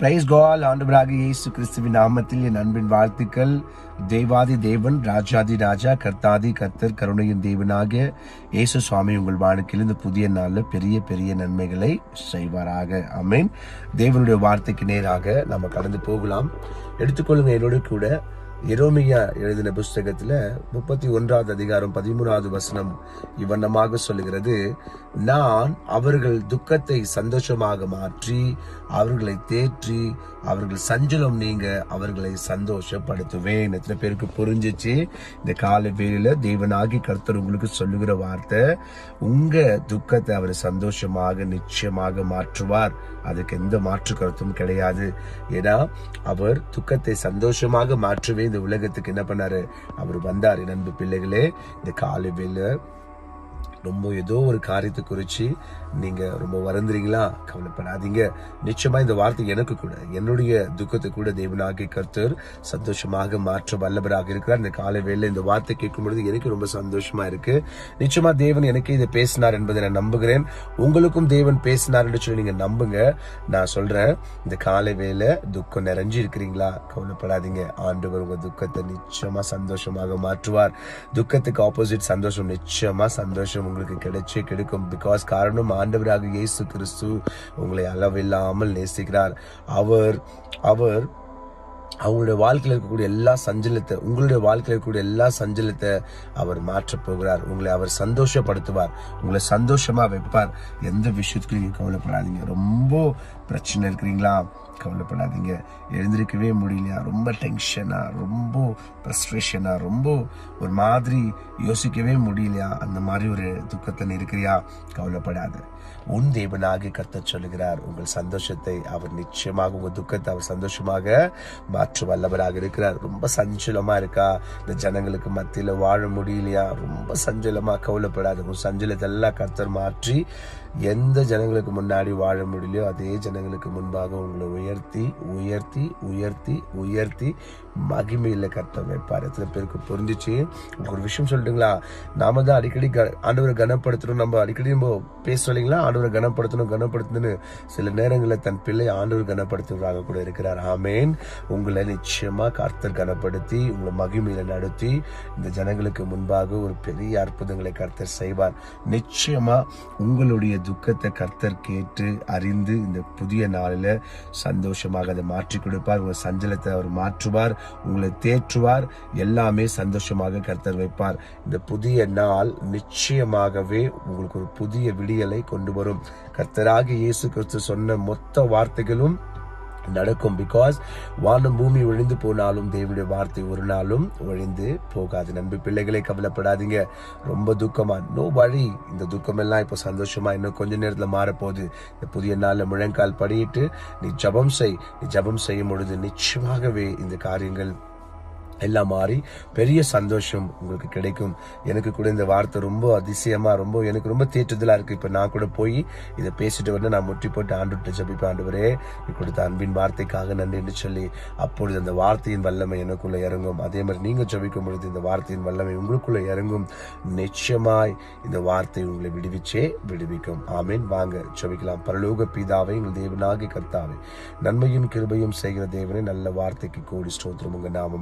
Price கோல் ஆண்டவராக இயேசு கிறிஸ்துவின் நாமத்தில் என் அன்பின் வாழ்த்துக்கள். தேவாதி தேவன் ராஜாதி ராஜா கர்த்தாதி கர்த்தர் கருணையின் தேவனாக இயேசு சுவாமி உங்கள் வாழ்க்கையில் இந்த புதிய நாளில் பெரிய பெரிய நன்மைகளை செய்வாராக. அமேன் தேவனுடைய வார்த்தைக்கு நேராக நம்ம கடந்து போகலாம். எடுத்துக்கொள்ளுங்க என்னோட கூட. எரோமியா எழுதின புஸ்தகத்துல முப்பத்தி ஒன்றாவது அதிகாரம் பதிமூணாவது வசனம் இவ்வண்ணமாக சொல்லுகிறது. நான் அவர்கள் துக்கத்தை சந்தோஷமாக மாற்றி அவர்களை தேற்றி அவர்கள் சஞ்சலம் நீங்க அவர்களை சந்தோஷப்படுத்துவேன். எத்தனை பேருக்கு புரிஞ்சிச்சு? இந்த கால வேலையில் தேவனாகி கர்த்தர் உங்களுக்கு சொல்லுகிற வார்த்தை உங்க துக்கத்தை அவர் சந்தோஷமாக நிச்சயமாக மாற்றுவார். அதுக்கு எந்த மாற்று கருத்தும் கிடையாது. ஏன்னா அவர் துக்கத்தை சந்தோஷமாக மாற்றுவேன் இந்த உலகத்துக்கு என்ன பண்ணாரு? அவர் வந்தார். நண்பு பிள்ளைகளே இந்த காலை வேலை ரொம்ப ஏதோ ஒரு காரியத்தை குறித்து நீங்கள் ரொம்ப வருந்துறீங்களா? கவலைப்படாதீங்க. நிச்சயமாக இந்த வார்த்தை எனக்கு கூட என்னுடைய துக்கத்தை கூட தேவனாகி கர்த்தர் சந்தோஷமாக மாற்ற வல்லவராக இருக்கிறார். இந்த காலை வேலை இந்த வார்த்தை கேட்கும் பொழுது எனக்கு ரொம்ப சந்தோஷமாக இருக்குது நிச்சயமாக தேவன் எனக்கு இதை பேசினார் என்பதை நான் நம்புகிறேன். உங்களுக்கும் தேவன் பேசினார் என்று சொல்லி நீங்கள் நம்புங்க. நான் சொல்கிறேன் இந்த காலை வேலை துக்கம் நிறைஞ்சு இருக்கிறீங்களா? கவலைப்படாதீங்க. ஆண்டவர் உங்கள் துக்கத்தை நிச்சயமாக சந்தோஷமாக மாற்றுவார். துக்கத்துக்கு ஆப்போசிட் சந்தோஷம் நிச்சயமாக சந்தோஷம் உங்களுக்கு கிடைச்சே கிடைக்கும். பிகாஸ் காரணம் ஆண்டவராக இயேசு கிறிஸ்து உங்களை அளவில்லாமல் நேசிக்கிறார். அவர் அவர் அவங்களுடைய வாழ்க்கையில் இருக்கக்கூடிய எல்லா சஞ்சலத்தை உங்களுடைய வாழ்க்கையில் இருக்கக்கூடிய எல்லா சஞ்சலத்தை அவர் மாற்றப் போகிறார். உங்களை அவர் சந்தோஷப்படுத்துவார். உங்களை சந்தோஷமா வைப்பார். எந்த விஷயத்துக்கும் நீங்கள் கவலைப்படாதீங்க. ரொம்ப பிரச்சனை இருக்கிறீங்களா? கவலைப்படாதீங்க. எழுந்திருக்கவே முடியலையா? ரொம்ப டென்ஷனாக ரொம்ப ஃப்ரஸ்ட்ரேஷனாக ரொம்ப ஒரு மாதிரி யோசிக்கவே முடியலையா? அந்த மாதிரி ஒரு துக்கத்தில் இருக்கிறியா? கவலைப்படாத. உன் தேவனாக கத்த சொல்லுகிறார் உங்கள் சந்தோஷத்தை அவர் நிச்சயமாக உங்கள் துக்கத்தை அவர் சந்தோஷமாக மாற்று வல்லவராக இருக்கிறார். ரொம்ப சஞ்சலமாக இருக்கா? இந்த ஜனங்களுக்கு மத்தியில் வாழ முடியலையா? ரொம்ப சஞ்சலமாக கவலைப்படாத. உன் சஞ்சலத்தை எல்லாம் கத்தர் மாற்றி எந்த ஜனங்களுக்கு முன்னாடி வாழ முடியலையோ அதே ஜனங்களுக்கு முன்பாக உங்களை உயர்த்தி உயர்த்தி உயர்த்தி உயர்த்தி மகிமையில் கர்த்தர் வைப்பார் எத்தனை பேருக்கு புரிஞ்சிச்சு? உங்களுக்கு ஒரு விஷயம் சொல்லிட்டுங்களா? நாம தான் அடிக்கடி க- ஆண்டவரை கனப்படுத்தணும். நம்ம அடிக்கடி நம்ம பேச இல்லைங்களா ஆண்டவரை கனப்படுத்தணும் கனப்படுத்தணும்னு சில நேரங்களில் தன் பிள்ளை ஆண்டவர் கனப்படுத்துவதாக கூட இருக்கிறார். ஆமேன். உங்களை நிச்சயமாக கர்த்தர் கனப்படுத்தி உங்களை மகிமையில் நடத்தி இந்த ஜனங்களுக்கு முன்பாக ஒரு பெரிய அற்புதங்களை கர்த்தர் செய்வார். நிச்சயமாக உங்களுடைய துக்கத்தை கர்த்தர் கேட்டு அறிந்து இந்த புதிய நாளில் சந்தோஷமாக அதை மாற்றி கொடுப்பார். உங்கள் சஞ்சலத்தை அவர் மாற்றுவார். உங்களை தேற்றுவார். எல்லாமே சந்தோஷமாக கர்த்தர் வைப்பார். இந்த புதிய நாள் நிச்சயமாகவே உங்களுக்கு ஒரு புதிய விடியலை கொண்டு வரும். கர்த்தராக இயேசு கிறிஸ்து சொன்ன மொத்த வார்த்தைகளும் நடக்கும். பிகாஸ் வானம் பூமி ஒழிந்து போனாலும் தேவனுடைய வார்த்தை ஒரு நாளும் ஒழிந்து போகாது. நம்பி பிள்ளைகளே கவலைப்படாதீங்க. ரொம்ப துக்கமா? நோ வழி இந்த துக்கமெல்லாம் இப்போ சந்தோஷமா இன்னும் கொஞ்ச நேரத்தில் மாறப்போகுது. இந்த புதிய நாளில் முழங்கால் படியிட்டு நீ ஜெபம் செய். நீ ஜபம் செய்யும் பொழுது நிச்சயமாகவே இந்த காரியங்கள் எல்லாம் மாறி பெரிய சந்தோஷம் உங்களுக்கு கிடைக்கும். எனக்கு கூட இந்த வார்த்தை ரொம்ப அதிசயமா ரொம்ப எனக்கு ரொம்ப தேற்றுதலாக இருக்கு. இப்ப நான் கூட போய் இதை பேசிட்டு வந்து நான் முற்றி போட்டு ஆண்டுட்டு ஜபிப்பேன். ஆண்டவரே நீ கொடுத்த அன்பின் வார்த்தைக்காக நன்றின்னு சொல்லி அப்பொழுது அந்த வார்த்தையின் வல்லமை எனக்குள்ள இறங்கும். அதே மாதிரி நீங்க ஜபிக்கும் பொழுது இந்த வார்த்தையின் வல்லமை உங்களுக்குள்ள இறங்கும். நிச்சயமாய் இந்த வார்த்தை உங்களை விடுவிச்சே விடுவிக்கும். ஆமீன். வாங்க ஜபிக்கலாம். பரலோக பிதாவை எங்கள் தேவனாகி கர்த்தாவை நன்மையும் கிருபையும் செய்கிற தேவனே நல்ல வார்த்தைக்கு கோடி ஸ்தோத்திரம். உங்க நாம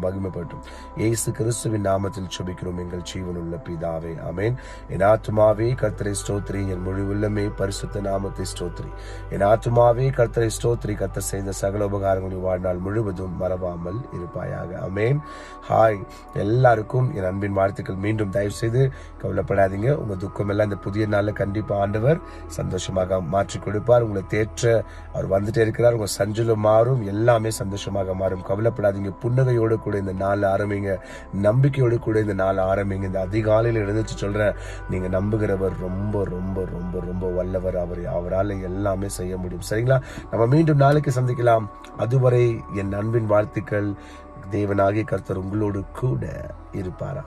மகிமைப்பட்டும் இயேசு கிறிஸ்துவின் நாமத்தில் சுபிக்கிறோம் எங்கள் ஜீவனுள்ள பிதாவே அமேன் என் ஆத்மாவே கர்த்தரை ஸ்தோத்ரி என் மொழி உள்ளமே பரிசுத்த நாமத்தை ஸ்தோத்ரி என் ஆத்மாவே கர்த்தரை ஸ்தோத்ரி கர்த்தர் செய்த சகல உபகாரங்களின் வாழ்நாள் முழுவதும் மறவாமல் இருப்பாயாக. Amen hi. எல்லாருக்கும் என் அன்பின் வாழ்த்துக்கள் மீண்டும் தயவு செய்து கவலைப்படாதீங்க. உங்க துக்கம் எல்லாம் இந்த புதிய நாளில் கண்டிப்பாக ஆண்டவர் சந்தோஷமாக மாற்றி கொடுப்பார். உங்களை தேற்ற அவர் வந்துட்டே இருக்கிறார். உங்க சஞ்சலம் மாறும். எல்லாமே சந்தோஷமாக மாறும். கவலைப்படாதீங்க. புன்னகையோடு கூட இந்த நாள் ஆரம்பிங்க. நம்பிக்கையோடு கூட இந்த நாள் ஆரம்பிங்க. இந்த அதிகாலையில் எழுந்துச்சு சொல்றேன். நீங்க நம்புகிறவர் ரொம்ப ரொம்ப ரொம்ப ரொம்ப வல்லவர். அவர் அவரால் எல்லாமே செய்ய முடியும். சரிங்களா? நம்ம மீண்டும் நாளைக்கு சந்திக்கலாம். அதுவரை என் அன்பின் வாழ்த்துக்கள். தேவனாகிய கர்த்தர் உங்களோடு கூட இருப்பாரா?